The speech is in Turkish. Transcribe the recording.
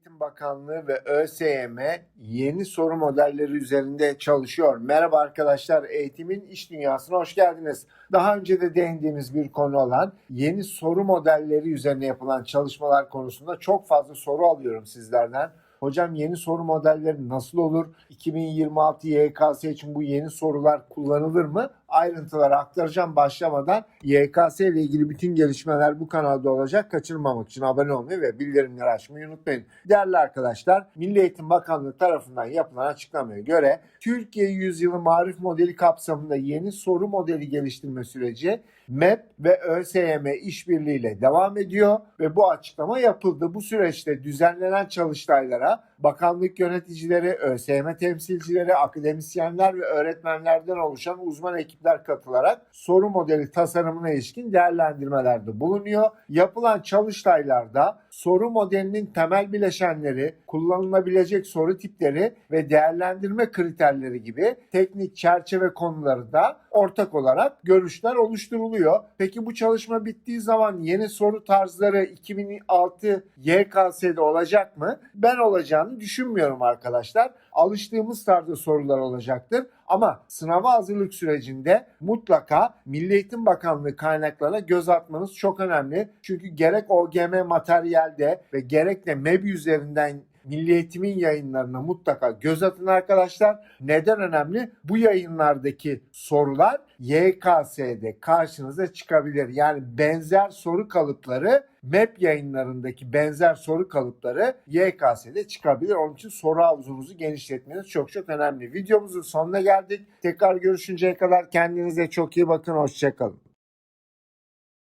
Eğitim Bakanlığı ve ÖSYM yeni soru modelleri üzerinde çalışıyor. Merhaba arkadaşlar, eğitimin iş dünyasına hoş geldiniz. Daha önce de değindiğimiz bir konu olan yeni soru modelleri üzerine yapılan çalışmalar konusunda çok fazla soru alıyorum sizlerden. Hocam yeni soru modelleri nasıl olur? 2026 YKS için bu yeni sorular kullanılır mı? Ayrıntıları aktaracağım başlamadan YKS ile ilgili bütün gelişmeler bu kanalda olacak. Kaçırmamak için abone olmayı ve bildirimleri açmayı unutmayın. Değerli arkadaşlar, Milli Eğitim Bakanlığı tarafından yapılan açıklamaya göre Türkiye Yüzyılı Marif Modeli kapsamında yeni soru modeli geliştirme süreci MEP ve ÖSYM işbirliğiyle devam ediyor ve bu açıklama yapıldı. Bu süreçte düzenlenen çalıştaylara bakanlık yöneticileri, ÖSYM temsilcileri, akademisyenler ve öğretmenlerden oluşan uzman ekipler katılarak soru modeli tasarımına ilişkin değerlendirmelerde bulunuyor. Yapılan çalıştaylarda soru modelinin temel bileşenleri, kullanılabilecek soru tipleri ve değerlendirme kriterleri gibi teknik çerçeve konuları da ortak olarak görüşler oluşturuluyor. Peki bu çalışma bittiği zaman yeni soru tarzları 2006 YKS'de olacak mı? Ben olacağını düşünmüyorum arkadaşlar. Alıştığımız tarzda sorular olacaktır. Ama sınava hazırlık sürecinde mutlaka Milli Eğitim Bakanlığı kaynaklarına göz atmanız çok önemli. Çünkü gerek OGM materyalde ve gerek de MEB üzerinden Milli Eğitim'in yayınlarına mutlaka göz atın arkadaşlar. Neden önemli? Bu yayınlardaki sorular YKS'de karşınıza çıkabilir. Yani benzer soru kalıpları MEP yayınlarındaki benzer soru kalıpları YKS'de çıkabilir. Onun için soru havuzunuzu genişletmeniz çok çok önemli. Videomuzun sonuna geldik. Tekrar görüşünceye kadar kendinize çok iyi bakın. Hoşçakalın.